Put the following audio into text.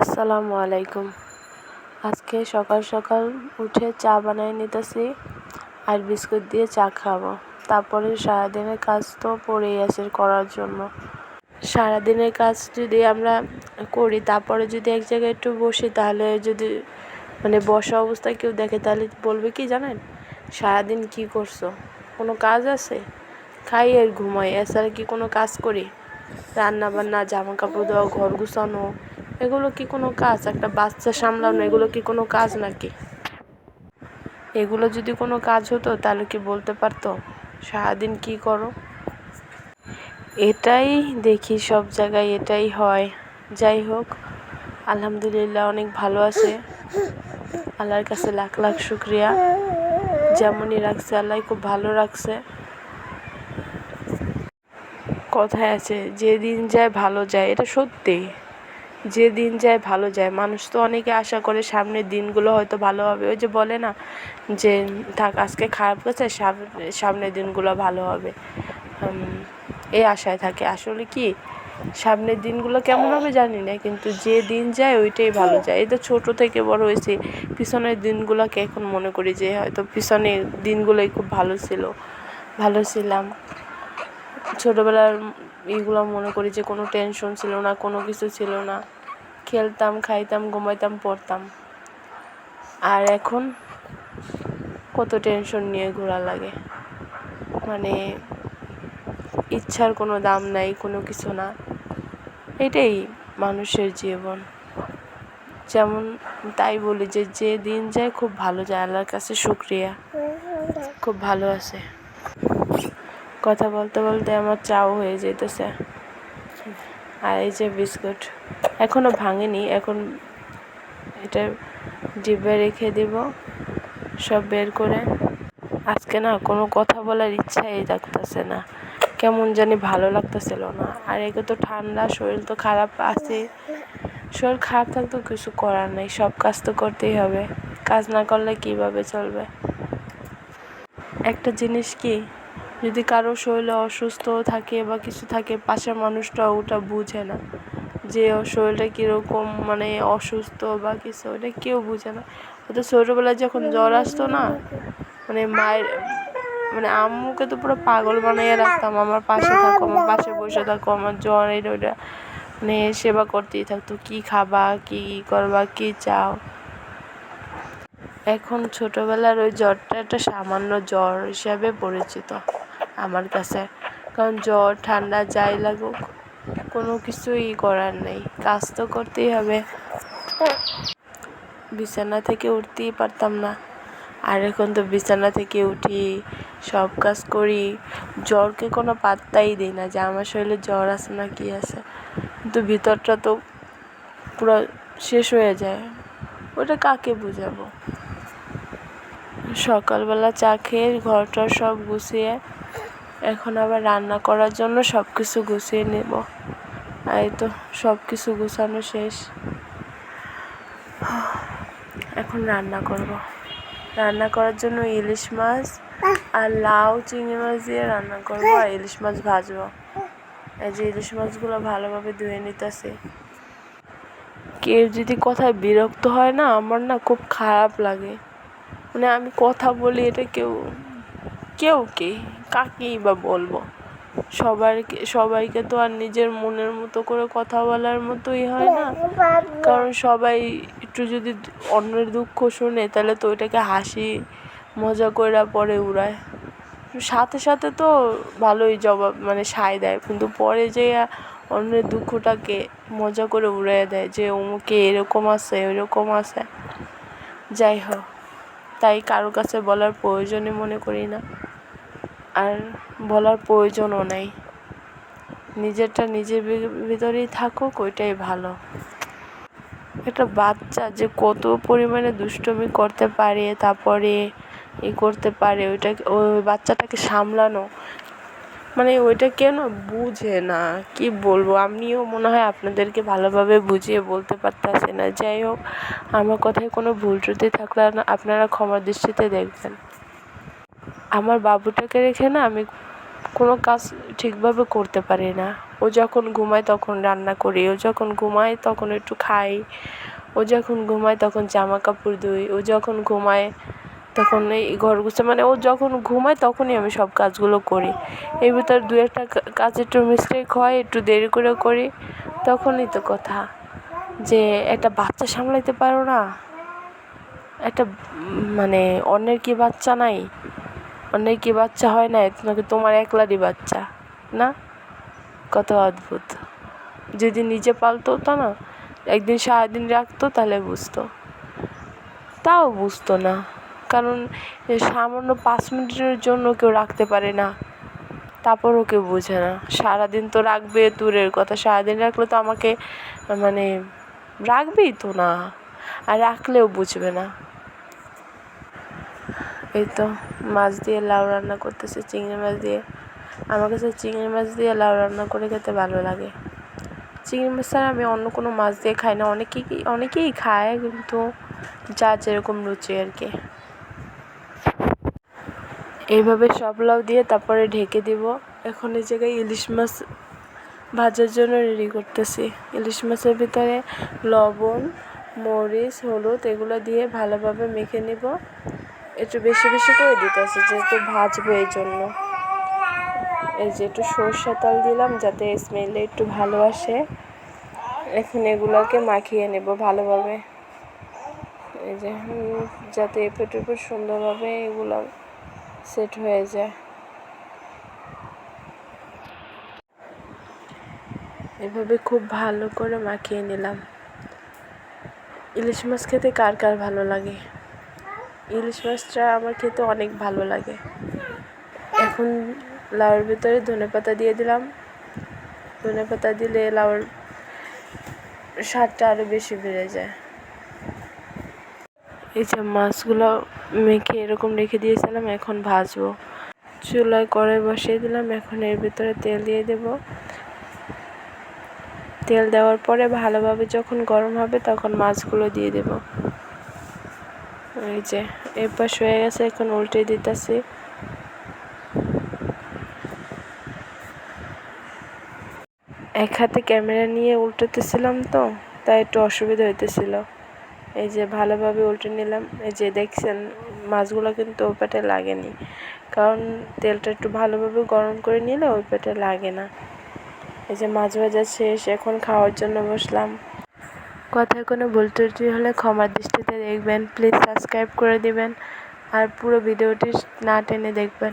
আসসালামু আলাইকুম। আজকে সকাল সকাল উঠে চা বানাই নিতেছি আর বিস্কুট দিয়ে চা খাব। তারপরে সারাদিনের কাজ তো পড়েই আছে করার জন্য। সারাদিনের কাজ যদি আমরা করি, তারপরে যদি এক জায়গায় একটু বসি, তাহলে যদি মানে বসা অবস্থায় কেউ দেখে, তাহলে বলবে কি জানেন? সারাদিন কি করছ? কোনো কাজ আছে? খাই আর ঘুমাই। এছাড়া কি কোনো কাজ করি? রান্না বান্না জামা কাপড় দেওয়া ঘর গুছানো এগুলো কি কোনো কাজ? একটা বাচ্চা সামলানো, এগুলো কি কোনো কাজ নাকি? এগুলো যদি কোনো কাজ হতো, তাহলে কি বলতে পারতো? সারাদিন কি করো? এটাই দেখি সব জায়গায় এটাই হয়। যাই হোক, আলহামদুলিল্লাহ অনেক ভালো আছে। আল্লাহর কাছে লাখ লাখ শুক্রিয়া। যেমনই রাখছে, আল্লাহ খুব ভালো রাখছে। কথায় আছে যে দিন যায় ভালো যায়, এটা সত্যি। যে দিন যায় ভালো যায়। মানুষ তো অনেকে আশা করে সামনের দিনগুলো হয়তো ভালো হবে। ওই যে বলে না যে, থাক, আজকে খারাপ গেছে সামনের দিনগুলো ভালো হবে। এই আশায় থাকে। আসলে কি, সামনের দিনগুলো কেমন হবে জানি না, কিন্তু যে দিন যায় ওইটাই ভালো যায়। এই তো ছোটো থেকে বড় হয়েছি। পিছনের দিনগুলোকে এখন মনে করি যে, হয়তো পিছনের দিনগুলোই খুব ভালো ছিল। ভালো ছিলাম। ছোটোবেলার এইগুলো মনে করি যে কোনো টেনশন ছিল না, কোনো কিছু ছিল না। খেলতাম, খাইতাম, ঘুমাইতাম, পড়তাম। আর এখন কত টেনশন নিয়ে ঘোরা লাগে। মানে ইচ্ছার কোনো দাম নাই, কোনো কিছু না। এটাই মানুষের জীবন। যেমন তাই বলি যে যে দিন যায় খুব ভালো যায়। আল্লাহর কাছে শুক্রিয়া। খুব ভালো আছে। কথা বলতে বলতে আমার চাও হয়ে যেতেছে আর এই যে বিস্কুট এখনও ভাঙেনি, এখন এটা ডিব্বে রেখে দিব, সব বের করে। আজকে না কোনো কথা বলার ইচ্ছাই থাকতেছে না, কেমন জানি ভালো লাগতেছিল না। আর একে তো ঠান্ডা, শরীর তো খারাপ, আছে। শরীর খারাপ থাকতেও কিছু করার নেই, সব কাজ তো করতেই হবে। কাজ না করলে কীভাবে চলবে? একটা জিনিস কি যদি কারও শরীরে অসুস্থ থাকে বা কিছু থাকে, পাশের মানুষটা ওটা বুঝে না যে শরীরটা কীরকম মানে অসুস্থ বা কিছু, ওটা কেউ বুঝে না। ওদের ছোটোবেলায় যখন জ্বর আসতো না মানে মায়ের মানে আম্মুকে তো পুরো পাগল বানাইয়া রাখতাম। আমার পাশে থাকো, আমার পাশে বসে থাকো, আমার জ্বর এটা ওটা মানে সেবা করতেই থাকতো। কী খাবা, কী করবা, কী চাও? এখন ছোটোবেলার ওই জ্বরটা একটা সামান্য জ্বর হিসাবে পরিচিত। আমার কাছে। কারণ জ্বর, ঠান্ডা যাই লাগুক, কোনো কিছুই করার নেই। কাজ তো করতেই হবে। বিছানা থেকে উঠতেই পারতাম না। আর এখন তো বিছানা থেকে উঠি, সব কাজ করি। জ্বরকে কোনো পাত্তাই দিই না যে আমার শরীরে জ্বর আছে না কি আছে। কিন্তু ভিতরটা তো পুরো শেষ হয়ে যায়। ওটা কাকে বুঝাবো? সকালবেলা চা খেয়ে ঘরটা সব গুছিয়ে এখন আবার রান্না করার জন্য সব কিছু গুছিয়ে নেব। এই তো সব কিছু গুছানো শেষ। এখন রান্না করব। রান্না করার জন্য ইলিশ মাছ আর লাউ, চিংড়ি মাছ দিয়ে রান্না করব আর ইলিশ মাছ ভাজবো। এই যে ইলিশ মাছগুলো ভালোভাবে ধুয়ে নিতেছে। কেউ যদি কথায় বিরক্ত হয় না, আমার না খুব খারাপ লাগে। মানে আমি কথা বলি এটা কেউ কেউ কে? কাকেই বা বলব? সবাইকে সবাইকে তো আর নিজের মনের মতো করে কথা বলার মতোই হয় না। কারণ সবাই একটু যদি অন্যের দুঃখ শোনে, তাহলে তো ওইটাকে হাসি, মজা করে পরে উড়ায়। সাথে সাথে তো ভালোই জবাব মানে সায় দেয়। কিন্তু পরে যে অন্যের দুঃখটাকে মজা করে উড়িয়ে দেয় যে, অমুকে এরকম আছে, ওইরকম আছে। যাই হোক, তাই কারও কাছে বলার প্রয়োজনই মনে করি না। আর বলার প্রয়োজনও নেই। নিজেরটা নিজের ভিতরেই থাকুক, ওইটাই ভালো। একটা বাচ্চা যে কত পরিমাণে দুষ্টুমি করতে পারে, তারপরে ই করতে পারে ওইটাকে ওই বাচ্চাটাকে সামলানো মানে ওইটা কেন বুঝে না? কি বলব? আমিও মনে হয় আপনাদেরকে ভালোভাবে বুঝিয়ে বলতে পারতেছি না। যাই হোক, আমার কথায় কোনো ভুল ত্রুটি থাকলে আপনারা ক্ষমার দৃষ্টিতে দেখবেন। আমার বাবুটাকে রেখে না আমি কোনো কাজ ঠিকভাবে করতে পারি না। ও যখন ঘুমায় তখন রান্না করি, ও যখন ঘুমায় তখন একটু খাই, ও যখন ঘুমায় তখন জামা কাপড় ধুই, ও যখন ঘুমায় তখন এই ঘর গুছা মানে ও যখন ঘুমায় তখনই আমি সব কাজগুলো করি। এর ভিতর দু একটা কাজ একটু মিস্টেক হয়, একটু দেরি করে করি, তখনই তো কথা যে একটা বাচ্চা সামলাইতে পারো না। একটা মানে অন্যের কি বাচ্চা নাই? অন্যের কি বাচ্চা হয় না নাকি তোমার একলারই বাচ্চা, না? কত অদ্ভুত। যদি নিজে পালতো তা না, একদিন সারাদিন রাখতো তাহলে বুঝতো। তাও বুঝতো না, কারণ সামান্য পাঁচ মিনিটের জন্য কেউ রাখতে পারে না। তারপরও কেউ বোঝে না। সারাদিন তো রাখবে দূরের কথা, সারাদিন রাখলে তো আমাকে মানে রাখবেই তো না। আর রাখলেও বুঝবে না। এই তো, মাছ দিয়ে লাউ রান্না করতেছে, চিংড়ি মাছ দিয়ে। আমার কাছে চিংড়ি মাছ দিয়ে লাউ রান্না করে খেতে ভালো লাগে। চিংড়ি মাছ ছাড়া আমি অন্য কোনো মাছ দিয়ে খাই না। অনেকেই অনেকেই খায়, কিন্তু যা যেরকম রুচি আর কি। এইভাবে সব লাউ দিয়ে তারপরে ঢেকে দিব। এখন এই জায়গায় ইলিশ মাছ ভাজার জন্য রেডি করতেছি। ইলিশ মাছের ভিতরে লবণ, মরিচ, হলুদ, এগুলো দিয়ে ভালোভাবে মেখে নিব। একটু বেশি বেশি করে দিতেছি, যেহেতু ভাজবো এই জন্য। এই যে একটু সর্ষে তেল দিলাম যাতে স্মেলটা একটু ভালো আসে। এখন এগুলোকে মাখিয়ে নেব ভালোভাবে। এই যে যাতে এপেট এপেট সুন্দরভাবে এগুলো সেট হয়ে যায়। এভাবে খুব ভালো করে মাখিয়ে নিলাম। ইলিশ মাছ খেতে কার কার ভালো লাগে? ইলিশ মাছটা আমার খেতে অনেক ভালো লাগে। এখন লাউর ভিতরে ধনে পাতা দিয়ে দিলাম। ধনে পাতা দিলে লাউর স্বাদটা আরও বেশি বেড়ে যায়। এই যে মাছগুলো মেখে এরকম রেখে দিয়েছিলাম, এখন ভাজবো। চুলায় কড়াই বসিয়ে দিলাম, এখন এর ভিতরে তেল দিয়ে দেব। তেল দেওয়ার পরে ভালোভাবে যখন গরম হবে তখন মাছগুলো দিয়ে দেব। এই যে, এর পাশ হয়ে গেছে, এখন উল্টে দিতেছি। এক হাতে ক্যামেরা নিয়ে উল্টাতেছিলাম তো, তাই একটু অসুবিধা হইতেছিল। এই যে ভালোভাবে উল্টে নিলাম, এই যে দেখছেন, মাছগুলো কিন্তু ওই পেটে লাগেনি। কারণ তেলটা একটু ভালোভাবে গরম করে নিলে ওই পেটে লাগে না। এই যে মাছ ভাজা শেষ, এখন খাওয়ার জন্য বসলাম। কথায় কোনো ভুল ত্রুটি হলে ক্ষমার দৃষ্টিতে দেখবেন। প্লিজ সাবস্ক্রাইব করে দিবেন আর পুরো ভিডিওটি না টেনে দেখবেন।